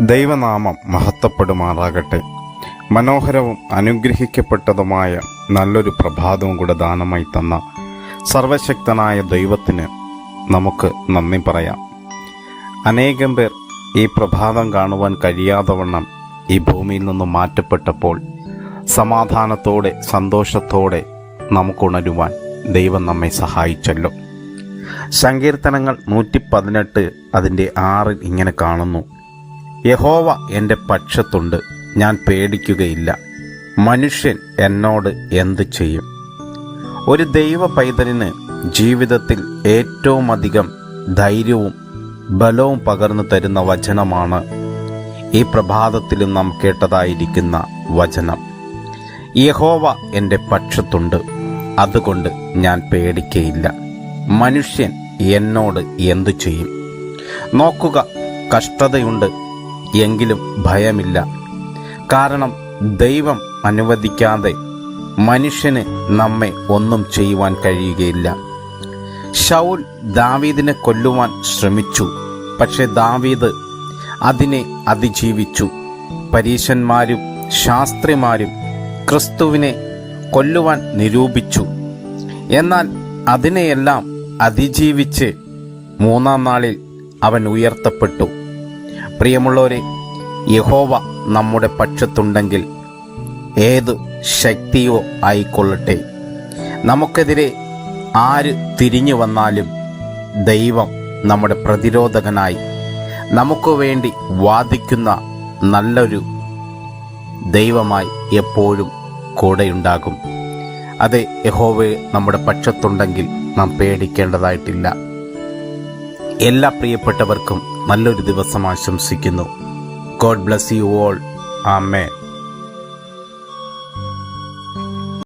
ദൈവനാമം മഹത്വപ്പെടുമാറാകട്ടെ. മനോഹരവും അനുഗ്രഹിക്കപ്പെട്ടതുമായ നല്ലൊരു പ്രഭാതവും കൂടെ ദാനമായി തന്ന സർവശക്തനായ ദൈവത്തിന് നമുക്ക് നന്ദി പറയാം. അനേകം പേർ ഈ പ്രഭാതം കാണുവാൻ കഴിയാതെ വണ്ണം ഈ ഭൂമിയിൽ നിന്നും മാറ്റപ്പെട്ടപ്പോൾ സമാധാനത്തോടെ സന്തോഷത്തോടെ നമുക്കുണരുവാൻ ദൈവം നമ്മെ സഹായിച്ചല്ലോ. സങ്കീർത്തനങ്ങൾ നൂറ്റി പതിനെട്ട് അതിന്റെ ആറിൽ ഇങ്ങനെ കാണുന്നു. യഹോവ എന്റെ പക്ഷത്തുണ്ട്. ഞാൻ പേടിക്കുകയില്ല. മനുഷ്യൻ എന്നോട് എന്ത് ചെയ്യും? ഒരു ദൈവ പൈതലിന് ജീവിതത്തിൽ ഏറ്റവും അധികം ധൈര്യവും ബലവും പകർന്നു തരുന്ന വചനമാണ് ഈ പ്രഭാതത്തിലും നാം കേട്ടതായിരിക്കുന്ന വചനം. യഹോവ എന്റെ പക്ഷത്തുണ്ട്. അതുകൊണ്ട് ഞാൻ പേടിക്കയില്ല. മനുഷ്യൻ എന്നോട് എന്തു ചെയ്യും? നോക്കുക കഷ്ടതയുണ്ട്. എങ്കിലും ഭയമില്ല. കാരണം ദൈവം അനുവദിക്കാതെ മനുഷ്യന് നമ്മെ ഒന്നും ചെയ്യുവാൻ കഴിയുകയില്ല. ഷൗൽ ദാവീദിനെ കൊല്ലുവാൻ ശ്രമിച്ചു. പക്ഷെ ദാവീദ് അതിനെ അതിജീവിച്ചു. പരീശന്മാരും ശാസ്ത്രിമാരും ക്രിസ്തുവിനെ കൊല്ലുവാൻ നിരൂപിച്ചു. എന്നാൽ അതിനെയെല്ലാം അതിജീവിച്ച് മൂന്നാം നാളിൽ അവൻ ഉയർത്തപ്പെട്ടു. പ്രിയമുള്ളവരെ യഹോവ നമ്മുടെ പക്ഷത്തുണ്ടെങ്കിൽ ഏത് ശക്തിയോ ആയിക്കൊള്ളട്ടെ. നമുക്കെതിരെ ആര് തിരിഞ്ഞു വന്നാലും ദൈവം നമ്മുടെ പ്രതിരോധകനായി നമുക്ക് വേണ്ടി വാദിക്കുന്ന നല്ലൊരു ദൈവമായി എപ്പോഴും കൂടെയുണ്ടാകും. അതെ യഹോവയെ നമ്മുടെ പക്ഷത്തുണ്ടെങ്കിൽ നാം പേടിക്കേണ്ടതായിട്ടില്ല. എല്ലാ പ്രിയപ്പെട്ടവർക്കും നല്ലൊരു ദിവസം ആശംസിക്കുന്നു. ഗോഡ് ബ്ലസ് യു ഓൾ ആമേ